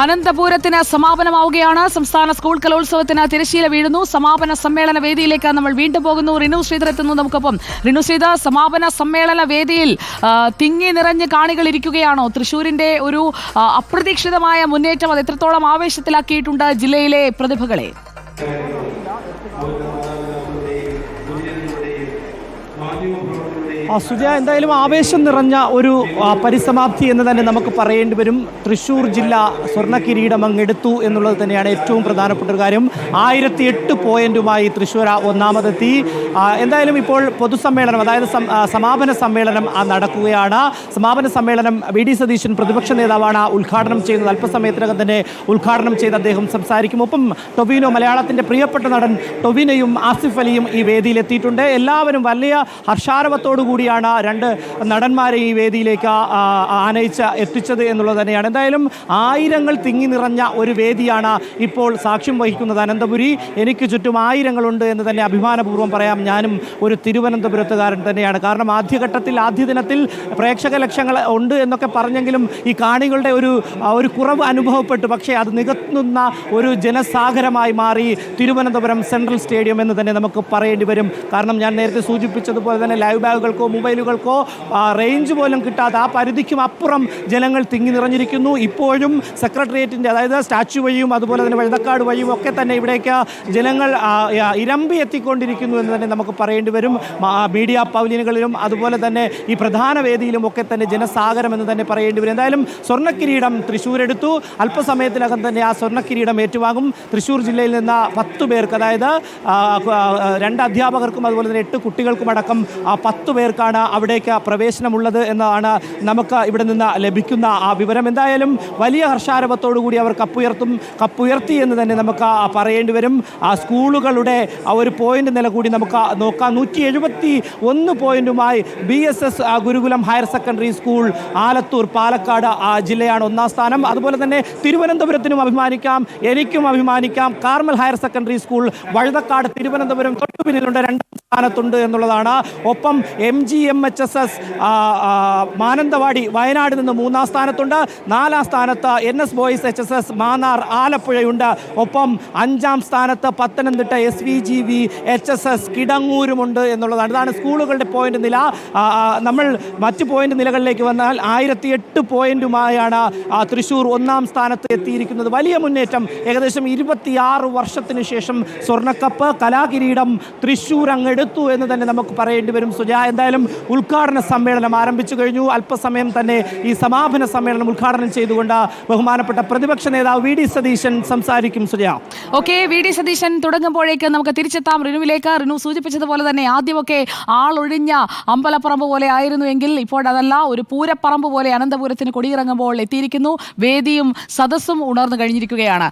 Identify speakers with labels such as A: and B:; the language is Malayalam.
A: അനന്തപൂരത്തിന് സമാപനമാവുകയാണ്. സംസ്ഥാന സ്കൂൾ കലോത്സവത്തിന് തിരശീല വീഴുന്നു. സമാപന സമ്മേളന വേദിയിലേക്ക് നമ്മൾ വീണ്ടും പോകുന്നു. റിനു ശ്രീധർ എത്തുന്നു നമുക്കൊപ്പം. റിനു ശ്രീധർ സമാപന സമ്മേളന വേദിയിൽ തിങ്ങി നിറഞ്ഞ് കാണികൾ ഇരിക്കുകയാണോ? തൃശൂരിന്റെ ഒരു അപ്രതീക്ഷിതമായ മുന്നേറ്റം അത് എത്രത്തോളം ആവേശത്തിലാക്കിയിട്ടുണ്ട് ജില്ലയിലെ പ്രതിഭകളെ?
B: സുജയ എന്തായാലും ആവേശം നിറഞ്ഞ ഒരു പരിസമാപ്തി എന്ന് തന്നെ നമുക്ക് പറയേണ്ടി വരും. തൃശ്ശൂർ ജില്ല സ്വർണ കിരീടം അങ്ങെടുത്തു എന്നുള്ളത് തന്നെയാണ് ഏറ്റവും പ്രധാനപ്പെട്ട ഒരു കാര്യം. ആയിരത്തി എട്ട് പോയിന്റുമായി തൃശ്ശൂർ ഒന്നാമതെത്തി. എന്തായാലും ഇപ്പോൾ പൊതുസമ്മേളനം അതായത് സമാപന സമ്മേളനം നടക്കുകയാണ്. സമാപന സമ്മേളനം വി ഡി സതീശൻ പ്രതിപക്ഷ നേതാവാണ് ഉദ്ഘാടനം ചെയ്യുന്നത്. അല്പസമയത്തിനകം തന്നെ ഉദ്ഘാടനം ചെയ്ത് അദ്ദേഹം സംസാരിക്കും. ഒപ്പം ടൊവിനോ മലയാളത്തിന്റെ പ്രിയപ്പെട്ട നടൻ ടൊവിനയും ആസിഫ് അലിയും ഈ വേദിയിലെത്തിയിട്ടുണ്ട്. എല്ലാവരും വലിയ ഹർഷാരവത്തോടു കൂടിയാണ് രണ്ട് നടന്മാരെ ഈ വേദിയിലേക്ക് ആനയിച്ച എത്തിച്ചത് എന്നുള്ളത് തന്നെയാണ്. എന്തായാലും ആയിരങ്ങൾ തിങ്ങി നിറഞ്ഞ ഒരു വേദിയാണ് ഇപ്പോൾ സാക്ഷ്യം വഹിക്കുന്നത് അനന്തപുരി. എനിക്ക് ചുറ്റും ആയിരങ്ങളുണ്ട് എന്ന് തന്നെ അഭിമാനപൂർവം പറയാം. ഞാനും ഒരു തിരുവനന്തപുരത്തുകാരൻ തന്നെയാണ്. കാരണം ആദ്യഘട്ടത്തിൽ ആദ്യ ദിനത്തിൽ പ്രേക്ഷക ലക്ഷങ്ങൾ ഉണ്ട് എന്നൊക്കെ പറഞ്ഞെങ്കിലും ഈ കാണികളുടെ ഒരു ഒരു കുറവ് അനുഭവപ്പെട്ടു. പക്ഷേ അത് നികത്തുന്ന ഒരു ജനസാഗരമായി മാറി തിരുവനന്തപുരം സെൻട്രൽ സ്റ്റേഡിയം എന്ന് തന്നെ നമുക്ക് പറയേണ്ടി വരും. കാരണം ഞാൻ നേരത്തെ സൂചിപ്പിച്ചതുപോലെ തന്നെ ലൈവ് ബാഗുകൾക്കോ മൊബൈലുകൾക്കോ റേഞ്ച് പോലും കിട്ടാതെ ആ പരിധിക്കും അപ്പുറം ജനങ്ങൾ തിങ്ങി നിറഞ്ഞിരിക്കുന്നു. ഇപ്പോഴും സെക്രട്ടേറിയറ്റിന്റെ അതായത് സ്റ്റാച്യു വഴിയും അതുപോലെ തന്നെ വഴുതക്കാട് വഴിയും ഒക്കെ തന്നെ ഇവിടേക്ക് ജനങ്ങൾ ഇരമ്പി എത്തിക്കൊണ്ടിരിക്കുന്നു എന്ന് തന്നെ നമുക്ക് പറയേണ്ടി വരും. മീഡിയ പവലിയനുകളിലും അതുപോലെ തന്നെ ഈ പ്രധാന വേദിയിലും ഒക്കെ തന്നെ ജനസാഗരം എന്ന് തന്നെ പറയേണ്ടി വരും. എന്തായാലും സ്വർണക്കിരീടം തൃശ്ശൂർ എടുത്തു അല്പസമയത്തിനകം തന്നെ ആ സ്വർണക്കിരീടം ഏറ്റുവാങ്ങും. തൃശ്ശൂർ ജില്ലയിൽ നിന്ന് പത്ത് പേർക്ക് അതായത് രണ്ട് അധ്യാപകർക്കും അതുപോലെ തന്നെ എട്ട് കുട്ടികൾക്കും അടക്കം പത്ത് പേർക്കാണ് അവിടേക്ക് പ്രവേശനമുള്ളത് എന്നതാണ് നമുക്ക് ഇവിടെ നിന്ന് ലഭിക്കുന്ന ആ വിവരം. എന്തായാലും വലിയ ഹർഷാരവത്തോടുകൂടി അവർ കപ്പുയർത്തും കപ്പുയർത്തി എന്ന് തന്നെ നമുക്ക് പറയേണ്ടി വരും. ആ സ്കൂളുകളുടെ ആ ഒരു പോയിന്റ് നില കൂടി നമുക്ക് നോക്കാം. നൂറ്റി എഴുപത്തി ഒന്ന് പോയിന്റുമായി B S S Gurukulam higher secondary school Alathur Palakkad ആ ജില്ലയാണ് ഒന്നാം സ്ഥാനം. അതുപോലെ തന്നെ തിരുവനന്തപുരത്തിനും അഭിമാനിക്കാം എനിക്കും അഭിമാനിക്കാം. Carmel higher secondary school Vazhuthacaud Thiruvananthapuram തൊട്ടുപിന്നിലുണ്ട് രണ്ടാം സ്ഥാനത്തുണ്ട് എന്നുള്ളതാണ്. ഒപ്പം M G M H S S Mananthavady Wayanad നിന്ന് മൂന്നാം സ്ഥാനത്തുണ്ട്. നാലാം സ്ഥാനത്ത് N S boys H S S Mannar ആലപ്പുഴയുണ്ട്. ഒപ്പം അഞ്ചാം സ്ഥാനത്ത് Pathanamthitta S V G V H S S കിടങ്ങൂരുമുണ്ട് എന്നുള്ളതാണ്. ഇതാണ് സ്കൂളുകളുടെ പോയിന്റ് നില. നമ്മൾ മറ്റ് പോയിന്റ് നിലകളിലേക്ക് വന്നാൽ ആയിരത്തി എട്ട് പോയിന്റുമായാണ് തൃശ്ശൂർ ഒന്നാം സ്ഥാനത്ത് എത്തിയിരിക്കുന്നത്. വലിയ മുന്നേറ്റം. ഏകദേശം ഇരുപത്തിയാറ് വർഷത്തിന് ശേഷം സ്വർണക്കപ്പ് കലാകിരീടം തൃശ്ശൂർ അങ്ങെടുത്തു എന്ന് തന്നെ നമുക്ക് പറയേണ്ടി വരും. സുജ എന്തായാലും ഉദ്ഘാടന സമ്മേളനം ആരംഭിച്ചു കഴിഞ്ഞു. അല്പസമയം തന്നെ ഈ സമാപന സമ്മേളനം ഉദ്ഘാടനം ചെയ്തുകൊണ്ട് ബഹുമാനപ്പെട്ട പ്രതിപക്ഷ നേതാവ് വി ഡി സതീശൻ സംസാരിക്കും. Suja
A: okay V D Satheesan തുടങ്ങുമ്പോഴേക്ക് നമുക്ക് തിരിച്ചെത്താം. റിനുവിലേക്ക് റിനു സൂചിപ്പിച്ചതുപോലെ തന്നെ ആദ്യമൊക്കെ ആളൊഴിഞ്ഞ അമ്പലപ്പറമ്പ് പോലെ ആയിരുന്നു എങ്കിൽ ഇപ്പോൾ അതല്ല ഒരു പൂരപ്പറമ്പ് പോലെ അനന്തപുരത്തിന് കൊടിയിറങ്ങുമ്പോൾ എത്തിയിരിക്കുന്നു. വേദിയും സദസ്സും ഉണർന്നു കഴിഞ്ഞിരിക്കുകയാണ്.